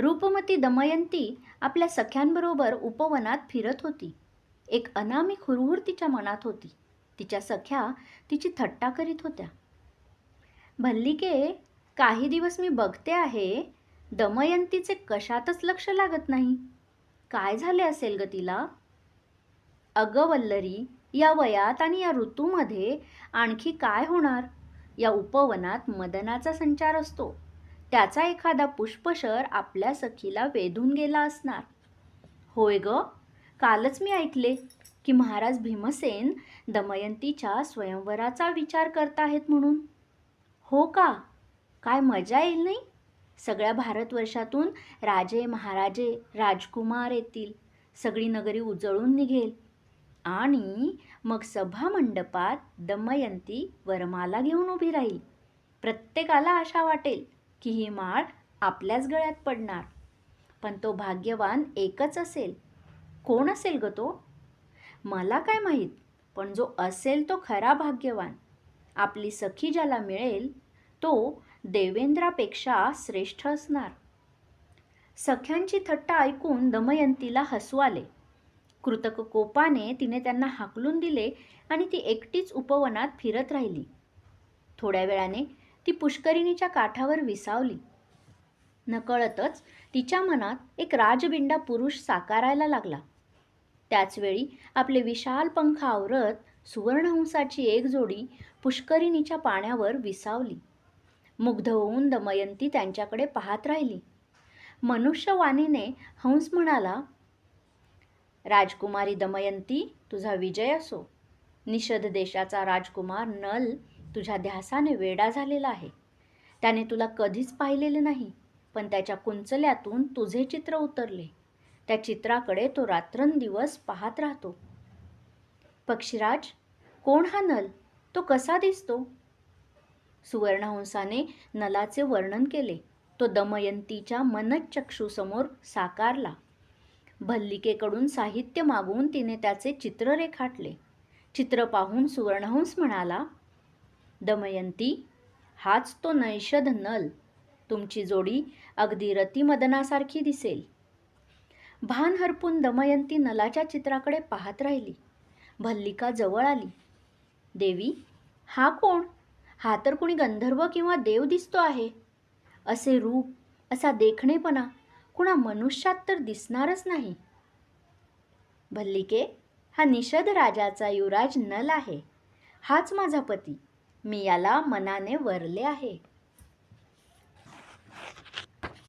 रूपमती दमयंती आपल्या सख्यांबरोबर उपवनात फिरत होती. एक अनामिक हुरहुर तिच्या मनात होती. तिच्या सख्या तिची थट्टा करीत होत्या. भल्लिके काही दिवस मी बघते आहे दमयंतीचे कशातच लक्ष लागत नाही. काय झाले असेल ग तिला? अगं वल्लरी या वयात आणि या ऋतूमध्ये आणखी काय होणार? या उपवनात मदनाचा संचार असतो. त्याचा एखादा पुष्पशर आपल्या सखीला वेधून गेला असणार. होय ग कालच मी ऐकले की महाराज भीमसेन दमयंतीच्या स्वयंवराचा विचार करताहेत म्हणून. हो का? काय मजा येईल नाही? सगळ्या भारतवर्षातून राजे महाराजे राजकुमार येतील. सगळी नगरी उजळून निघेल. आणि मग सभामंडपात दमयंती वरमाला घेऊन उभी राहील. प्रत्येकाला आशा वाटेल. की ही माळ आपल्याच गळ्यात पडणार. पण तो भाग्यवान एकच असेल. कोण असेल ग तो? मला काय माहीत पण जो असेल तो खरा भाग्यवान. आपली सखी ज्याला मिळेल तो देवेंद्रापेक्षा श्रेष्ठ असणार. सख्यांची थट्टा ऐकून दमयंतीला हसू आले. कृतक कोपाने तिने त्यांना हाकलून दिले आणि ती एकटीच उपवनात फिरत राहिली. थोड्या वेळाने ती पुष्करिणीच्या काठावर विसावली. नकळतच तिच्या मनात एक राजबिंडा पुरुष साकारायला लागला. त्याचवेळी आपले विशाल पंख आवरत सुवर्णहंसाची एक जोडी पुष्करिणीच्या पाण्यावर विसावली. मुग्ध होऊन दमयंती त्यांच्याकडे पाहत राहिली. मनुष्यवाणीने हंस म्हणाला राजकुमारी दमयंती तुझा विजय असो. निषद देशाचा राजकुमार नल तुझ्या ध्यासाने वेडा झालेला आहे. त्याने तुला कधीच पाहिलेले नाही पण त्याच्या कुंचल्यातून तुझे चित्र उतरले. त्या चित्राकडे तो रात्रंदिवस पाहत राहतो. पक्षीराज कोण हा नल? तो कसा दिसतो? सुवर्णहंसाने नलाचे वर्णन केले. तो दमयंतीच्या मनचक्षूसमोर साकारला. भल्लिकेकडून साहित्य मागवून तिने त्याचे चित्र रेखाटले. चित्र पाहून सुवर्णहंस म्हणाला दमयंती हाच तो नैषध नल. तुमची जोडी अगदी रतिमदनासारखी दिसेल. भान हरपून दमयंती नलाच्या चित्राकडे पाहत राहिली. भल्लिका जवळ आली. देवी हा कोण? हा तर कुणी गंधर्व किंवा देव दिसतो आहे. असे रूप असा देखणेपणा कुणा मनुष्यात तर दिसणारच नाही. भल्लिके हा निषद राजाचा युवराज नल आहे. हाच माझा पती. मी याला मनाने वरले आहे.